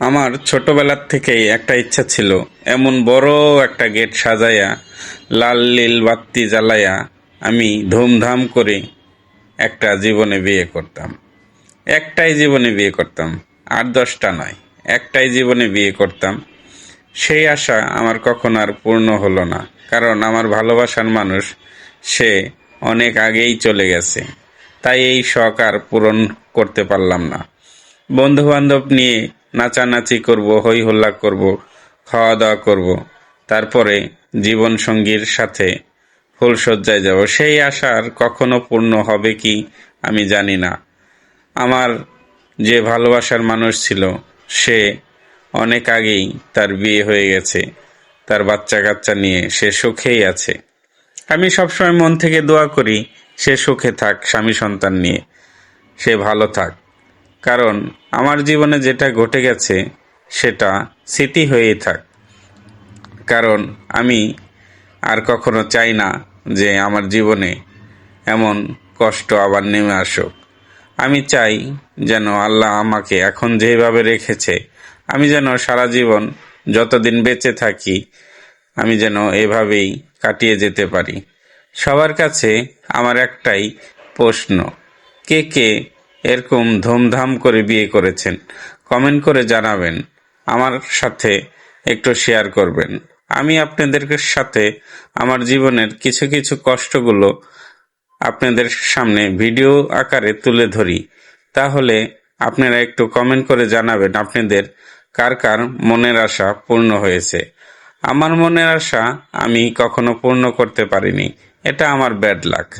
আমার ছোটবেলার থেকেই একটা ইচ্ছা ছিল, এমন বড় একটা গেট সাজাইয়া, লাল নীল বাত্তি জ্বালাইয়া আমি ধুমধাম করে একটা জীবনে বিয়ে করতাম। একটাই জীবনে বিয়ে করতাম আট দশটা নয়, একটাই জীবনে বিয়ে করতাম। সেই আশা আমার কখন আর পূর্ণ হলো না, কারণ আমার ভালোবাসার মানুষ সে অনেক আগেই চলে গেছে, তাই এই শখ আর পূরণ করতে পারলাম না। বন্ধু বান্ধব নিয়ে নাচানাচি করব হই হল্লা করব খাওয়া দাওয়া করব। তারপরে জীবন সঙ্গীর সাথে ফুলসজ্জায় যাব। সেই আশার কখনো পূর্ণ হবে কি আমি জানি না। আমার যে ভালোবাসার মানুষ ছিল, সে অনেক আগেই তার বিয়ে হয়ে গেছে। তার বাচ্চা কাচ্চা নিয়ে সে সুখেই আছে। আমি সবসময় মন থেকে দোয়া করি, সে সুখে থাক স্বামী সন্তান নিয়ে। সে ভালো থাক। কারণ আমার জীবনে যেটা ঘটে গেছে, সেটা স্মৃতি হয়েই থাক। কারণ আমি আর কখনো চাই না যে আমার জীবনে এমন কষ্ট আবার নেমে আসুক। আমি চাই যেন আল্লাহ আমাকে এখন যেভাবে রেখেছে, আমি যেন সারা জীবন যতদিন বেঁচে থাকি, আমি যেন এভাবেই কাটিয়ে যেতে পারি। সবার কাছে আমার একটাই প্রশ্ন, কে কে এরকম ধুমধাম করে বিয়ে করেছেন। কমেন্ট করে জানাবেন। আমার সাথে একটু শেয়ার করবেন। আমি আপনাদের সাথে আমার জীবনের কিছু কিছু কষ্টগুলো আপনাদের সামনে ভিডিও আকারে তুলে ধরি। তাহলে আপনারা একটু কমেন্ট করে জানাবেন আপনাদের কার কার মনের আশা পূর্ণ হয়েছে। আমার মনের আশা আমি কখনো পূর্ণ করতে পারিনি। এটা আমার ব্যাড লাক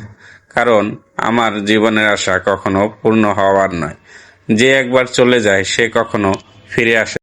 কারণ আমার জীবনের আশা কখনো পূর্ণ হওয়ার নয়। যে একবার চলে যায়, সে কখনো ফিরে আসে